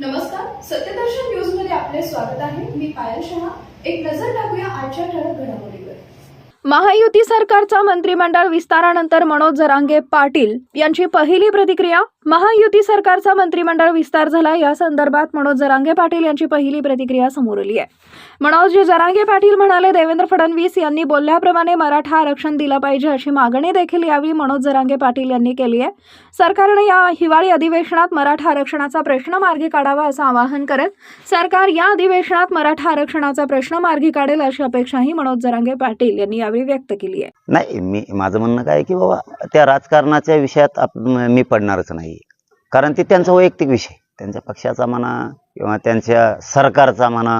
नमस्कार सत्यदर्शन न्यूजमध्ये आपले स्वागत आहे. मी पायल शहा. एक नजर टाकूया आजच्या ठळक घडामोडीवर. महायुती सरकारचा मंत्रिमंडळ विस्तारानंतर मनोज जरांगे पाटील यांची पहिली प्रतिक्रिया? महायुती सरकारचा मंत्रिमंडळ विस्तार झाला. या संदर्भात मनोज जरांगे पाटील यांची पहिली प्रतिक्रिया समोर आली आहे. मनोज जरांगे पाटील म्हणाले देवेंद्र फडणवीस यांनी बोलल्याप्रमाणे मराठा आरक्षण दिलं पाहिजे अशी मागणी देखील यावेळी मनोज जरांगे पाटील यांनी केली आहे. सरकारने या हिवाळी अधिवेशनात मराठा आरक्षणाचा प्रश्न मार्गी काढावा असं आवाहन करत सरकार या अधिवेशनात मराठा आरक्षणाचा प्रश्न मार्गी काढेल अशी अपेक्षाही मनोज जरांगे पाटील यांनी यावेळी व्यक्त केली आहे. नाही मी माझं म्हणणं काय की बाबा त्या राजकारणाच्या विषयात मी पडणारच नाही. कारण ते त्यांचा वैयक्तिक विषय. त्यांच्या पक्षाचा म्हणा किंवा त्यांच्या सरकारचा म्हणा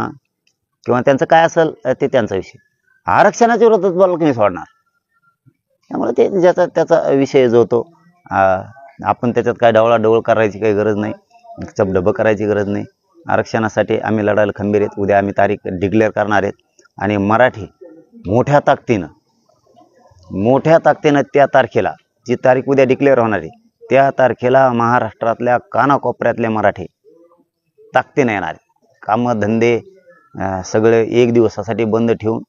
किंवा त्यांचं काय असेल ते त्यांचा विषय. आरक्षणाच्या विरोधात बोलायला मी सोडणार? त्यामुळे ते ज्याचा त्याचा विषय जो होतो आपण त्याच्यात काय डवळाडवळ करायची काही गरज नाही. चपडबं करायची गरज नाही. आरक्षणासाठी आम्ही लढायला खंबीर आहेत. उद्या आम्ही तारीख डिक्लेअर करणार आहेत. आणि मराठी मोठ्या ताकदीनं मोठ्या ताकदीनं त्या तारखेला जी तारीख उद्या डिक्लेअर होणार आहे त्या तारखेला महाराष्ट्रातल्या कानाकोपऱ्यातले मराठी ताकदीनं येणार आहेत. कामं धंदे सगळे एक दिवसासाठी बंद ठेवून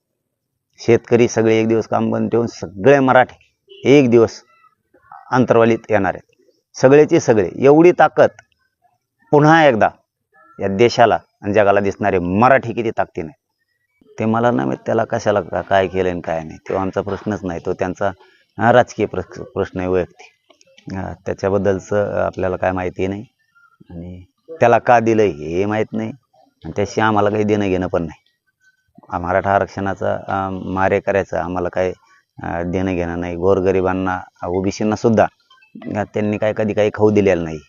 शेतकरी सगळे एक दिवस काम बंद ठेवून सगळे मराठी एक दिवस अंतर्वालीत येणार आहेत. सगळेचे सगळे एवढी ताकद पुन्हा एकदा या देशाला आणि जगाला दिसणारे मराठी किती ताकदीने ते मला नाही मी त्याला कशाला का- काय केलं आणि काय नाही. तो आमचा प्रश्नच नाही. तो त्यांचा राजकीय प्रश्न प्रश्न आहे वैयक्तिक. त्याच्याबद्दलचं आपल्याला काय माहिती नाही. आणि त्याला का दिलं हे माहीत नाही. आणि त्याशी आम्हाला काही देणं घेणं पण नाही. मराठा आरक्षणाचा मारे करायचं आम्हाला काही देणं घेणं नाही. गोरगरिबांना ओबीसींना सुद्धा त्यांनी काय कधी काही खाऊ दिलेलं नाही.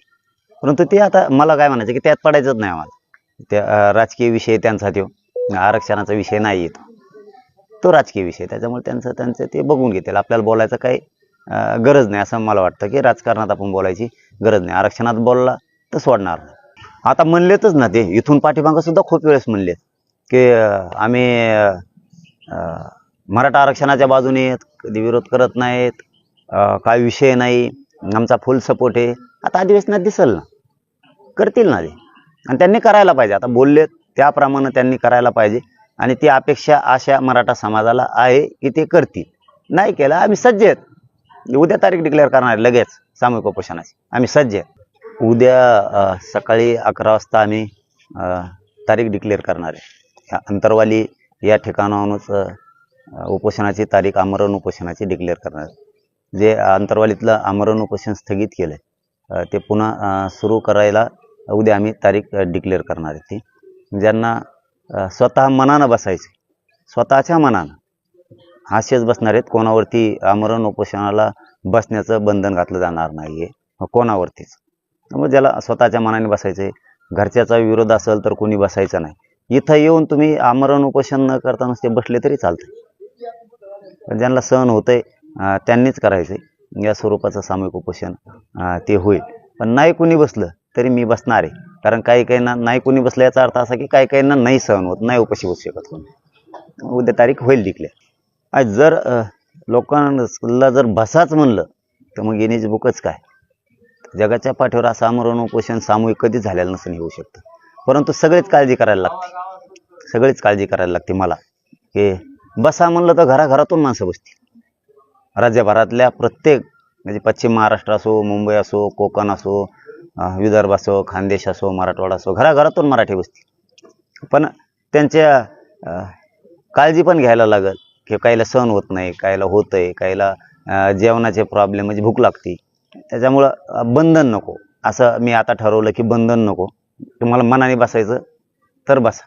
परंतु ते आता मला काय म्हणायचं की त्यात पडायचंच नाही आम्हाला. त्या राजकीय विषय त्यांचा तो आरक्षणाचा विषय नाही येतो तो. राजकीय विषय त्याच्यामुळे त्यांचं त्यांचं ते बघून घेतील. आपल्याला बोलायचं काही गरज नाही असं मला वाटतं की राजकारणात आपण बोलायची गरज नाही. आरक्षणात बोलला तर सोडणार. आता म्हणलेतच ना ते. इथून पाठीमागं सुद्धा खूप वेळेस म्हणलेत की आम्ही मराठा आरक्षणाच्या बाजूने आहेत. कधी विरोध करत नाहीत. काय विषय नाही. आमचा फुल सपोर्ट आहे. आता अधिवेशनात दिसल ना. करतील ना ते. आणि त्यांनी करायला पाहिजे. आता बोलले त्याप्रमाणे त्यांनी करायला पाहिजे. आणि ती अपेक्षा अशा मराठा समाजाला आहे की ते करतील. नाही केलं. आम्ही सज्ज आहेत. उद्या तारीख डिक्लेअर करणार आहे लगेच. सामूहिक उपोषणाची. आम्ही सज्ज उद्या सकाळी अकरा वाजता आम्ही तारीख डिक्लेअर करणार आहे. ह्या अंतरवाली या ठिकाणाहूनच उपोषणाची तारीख आमरण उपोषणाची डिक्लेअर करणार आहे. जे अंतरवालीतलं आमरण उपोषण स्थगित केलं आहे ते पुन्हा सुरू करायला उद्या आम्ही तारीख डिक्लेअर करणार आहे ती. ज्यांना स्वतः मनानं बसायचे स्वतःच्या मनानं हास्यच बसणार आहेत. कोणावरती आमरण उपोषणाला बसण्याचं बंधन घातलं जाणार नाही आहे कोणावरतीच? त्यामुळे ज्याला स्वतःच्या मनाने बसायचं आहे घरच्याचा विरोध असेल तर कोणी बसायचं नाही. इथं येऊन तुम्ही आमरण उपोषण न करता नुसते बसले तरी चालतं पण ज्यांना सहन होतंय त्यांनीच करायचं या स्वरूपाचं सामूहिक उपोषण ते होईल. पण नाही कोणी बसलं तरी मी बसणार आहे. कारण काही काहींना नाही कोणी बसलं याचा अर्थ असा की काही काहींना नाही सहन होत नाही उपाशी होऊ शकत कोणी. उद्या तारीख होईल डिक्लेअर. आज जर लोकांना जर बसाच म्हणलं तर मग गिनीज बुकच काय? जगाच्या पाठीवर असं आमरण उपोषण सामूहिक कधीच झालेलं नसून येऊ शकतं. परंतु सगळीच काळजी करायला लागते. सगळीच काळजी करायला लागते मला. की बसा म्हणलं तर घराघरातून माणसं बसतील. राज्यभरातल्या प्रत्येक म्हणजे पश्चिम महाराष्ट्र असो मुंबई असो कोकण असो विदर्भ असो खानदेश असो मराठवाडा असो घराघरातून मराठी बसतील. पण त्यांच्या काळजी पण घ्यायला लागल. किंवा काहीला सहन होत नाही काहीला होतंय काहीला जेवणाचे प्रॉब्लेम म्हणजे भूक लागते. त्याच्यामुळं बंधन नको. असं मी आता ठरवलं की बंधन नको. तुम्हाला मनाने बसायचं तर बसा.